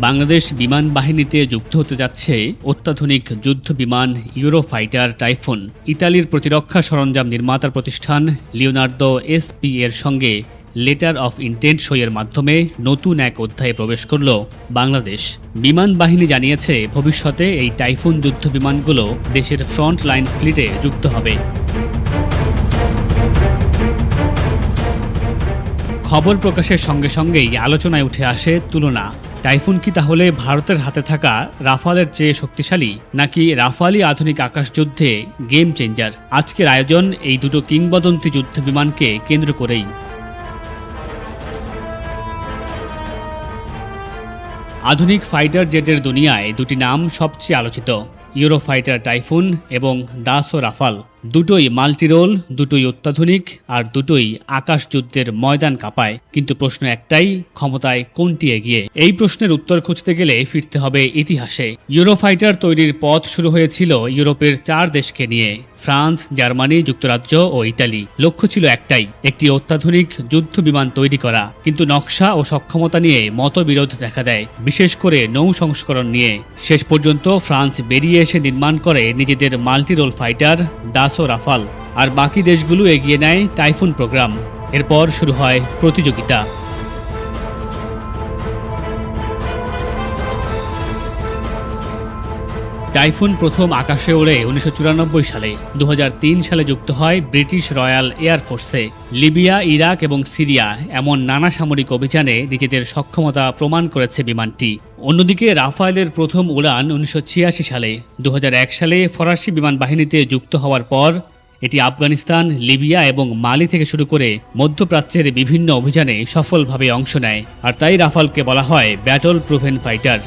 বাংলাদেশ বিমান বাহিনীতে যুক্ত হতে যাচ্ছে অত্যাধুনিক যুদ্ধ বিমান ইউরোফাইটার টাইফুন। ইতালির প্রতিরক্ষা সরঞ্জাম নির্মাতার প্রতিষ্ঠান লিওনার্দো এসপি এর সঙ্গে লেটার অফ ইন্টেন্ট সইয়ের মাধ্যমে নতুন এক অধ্যায়ে প্রবেশ করল বাংলাদেশ। বিমান বাহিনী জানিয়েছে, ভবিষ্যতে এই টাইফুন যুদ্ধ বিমানগুলো দেশের ফ্রন্ট লাইন ফ্লিটে যুক্ত হবে। খবর প্রকাশের সঙ্গে সঙ্গেই আলোচনায় উঠে আসে তুলনা। টাইফুন কি তাহলে ভারতের হাতে থাকা রাফালের চেয়ে শক্তিশালী, নাকি রাফালি আধুনিক আকাশযুদ্ধে গেম চেঞ্জার আজকের আয়োজন এই দুটো কিংবদন্তি যুদ্ধ বিমানকে কেন্দ্র করেই। আধুনিক ফাইটার জেটের দুনিয়ায় দুটি নাম সবচেয়ে আলোচিত ইউরোফাইটার টাইফুন এবং দাসো রাফাল দুটোই মাল্টিরোল, দুটোই অত্যাধুনিক আর দুটোই আকাশ যুদ্ধের ময়দান কাঁপায়। কিন্তু প্রশ্ন একটাই, ক্ষমতায় কোনটি এগিয়ে? এই প্রশ্নের উত্তর খুঁজতে গেলে ফিরতে হবে ইতিহাসে। ইউরোফাইটার তৈরির পথ শুরু হয়েছিল ইউরোপের চার দেশকে নিয়ে, ফ্রান্স, জার্মানি, যুক্তরাজ্য ও ইতালি। লক্ষ্য ছিল একটাই, একটি অত্যাধুনিক যুদ্ধ বিমান তৈরি করা। কিন্তু নকশা ও সক্ষমতা নিয়ে মতবিরোধ দেখা দেয়, বিশেষ করে নৌ সংস্করণ নিয়ে। শেষ পর্যন্ত ফ্রান্স বেরিয়ে এসে নির্মাণ করে নিজেদের মাল্টিরোল ফাইটার, দাসো রাফাল। আর বাকি দেশগুলো এগিয়ে নেয় টাইফুন প্রোগ্রাম। এরপর শুরু হয় প্রতিযোগিতা। টাইফুন প্রথম আকাশে ওড়ে উনিশশো চুরানব্বই সালে। দু হাজার তিন সালে যুক্ত হয় ব্রিটিশ রয়্যাল এয়ারফোর্সে লিবিয়া, ইরাক এবং সিরিয়া এমন নানা সামরিক অভিযানে নিজেদের সক্ষমতা প্রমাণ করেছে বিমানটি। অন্যদিকে রাফায়েলের প্রথম উড়ান উনিশশো ছিয়াশি সালে। দু হাজার এক সালে ফরাসি বিমান বাহিনীতে যুক্ত হওয়ার পর, এটি আফগানিস্তান, লিবিয়া এবং মালি থেকে শুরু করে মধ্যপ্রাচ্যের বিভিন্ন অভিযানে সফলভাবে অংশ নেয়। আর তাই রাফালকে বলা হয় ব্যাটল প্রুভেন ফাইটার।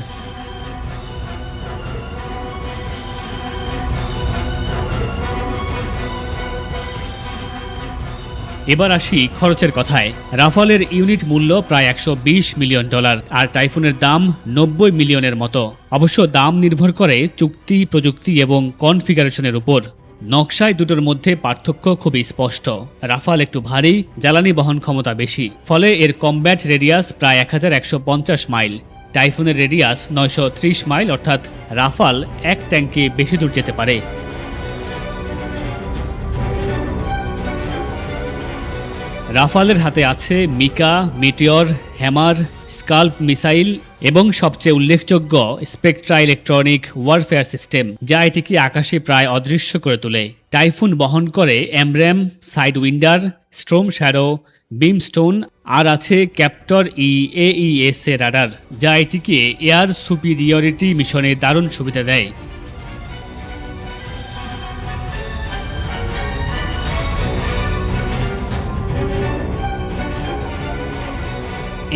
এবার আসি খরচের কথায়। রাফালের ইউনিট মূল্য প্রায় একশো বিশ মিলিয়ন ডলার, আর টাইফুনের দাম নব্বই মিলিয়নের মতো। অবশ্য দাম নির্ভর করে চুক্তি, প্রযুক্তি এবং কনফিগারেশনের উপর। নকশায় দুটোর মধ্যে পার্থক্য খুবই স্পষ্ট। রাফাল একটু ভারী, জ্বালানি বহন ক্ষমতা বেশি। ফলে এর কমব্যাট রেডিয়াস প্রায় এক হাজার একশো পঞ্চাশ মাইল। টাইফুনের রেডিয়াস নয়শো ত্রিশ মাইল, অর্থাৎ রাফাল এক ট্যাঙ্কে বেশি দূর যেতে পারে। রাফালের হাতে আছে MICA Meteor Hammer, SCALP missile এবং সবচেয়ে উল্লেখযোগ্য স্পেকট্রা ইলেকট্রনিক ওয়ারফেয়ার সিস্টেম, যা এটিকে আকাশে প্রায় অদৃশ্য করে তোলে। টাইফুন বহন করে অ্যামব্র্যাম সাইড উইন্ডার স্ট্রোম শ্যারো বিমস্টোন আর আছে ক্যাপ্টর ই এইএস এ রাডার, যা এটিকে এয়ার সুপিরিয়রিটি মিশনে দারুণ সুবিধা দেয়।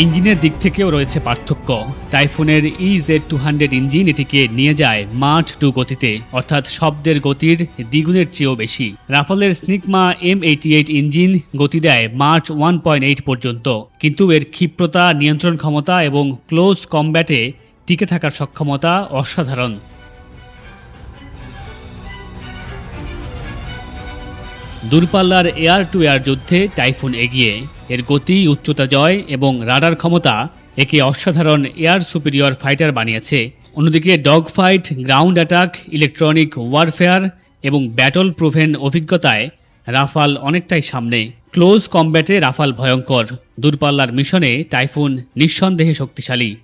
ইঞ্জিনের দিক থেকেও রয়েছে পার্থক্য। টাইফুনের E Z two hundred engine এটিকে নিয়ে যায় মাঠ টু গতিতে, অর্থাৎ শব্দের গতির দ্বিগুণের চেয়েও বেশি। রাফালের Snecma M eighty eight engine গতি দেয় মার্চ ওয়ান পয়েন্ট এইট পর্যন্ত, কিন্তু এর ক্ষিপ্রতা, নিয়ন্ত্রণ ক্ষমতা এবং ক্লোজ কমব্যাটে টিকে থাকার সক্ষমতা অসাধারণ। দূরপাল্লার এয়ার টু এয়ার যুদ্ধে টাইফুন এগিয়ে, এর গতি, উচ্চতা জয় এবং রাডার ক্ষমতা একে অসাধারণ এয়ার সুপিরিয়র ফাইটার বানিয়েছে। অন্যদিকে dog fight ground attack, electronic warfare এবং ব্যাটল প্রুভেন অভিজ্ঞতায় রাফাল অনেকটাই সামনে। ক্লোজ কমব্যাটে রাফাল ভয়ঙ্কর। দূরপাল্লার মিশনে টাইফুন নিঃসন্দেহে শক্তিশালী।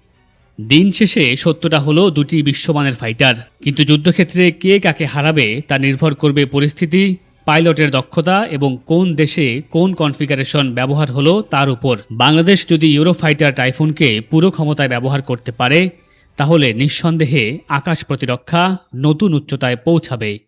দিন শেষে সত্যটা হলো দুটি বিশ্বমানের ফাইটার। কিন্তু যুদ্ধক্ষেত্রে কে কাকে হারাবে তা নির্ভর করবে পরিস্থিতি পাইলটের দক্ষতা এবং কোন দেশে কোন কনফিগারেশন ব্যবহার হলো তার উপর। বাংলাদেশ যদি ইউরোফাইটার টাইফুনকে পুরো ক্ষমতায় ব্যবহার করতে পারে, তাহলে নিঃসন্দেহে আকাশ প্রতিরক্ষা নতুন উচ্চতায় পৌঁছাবে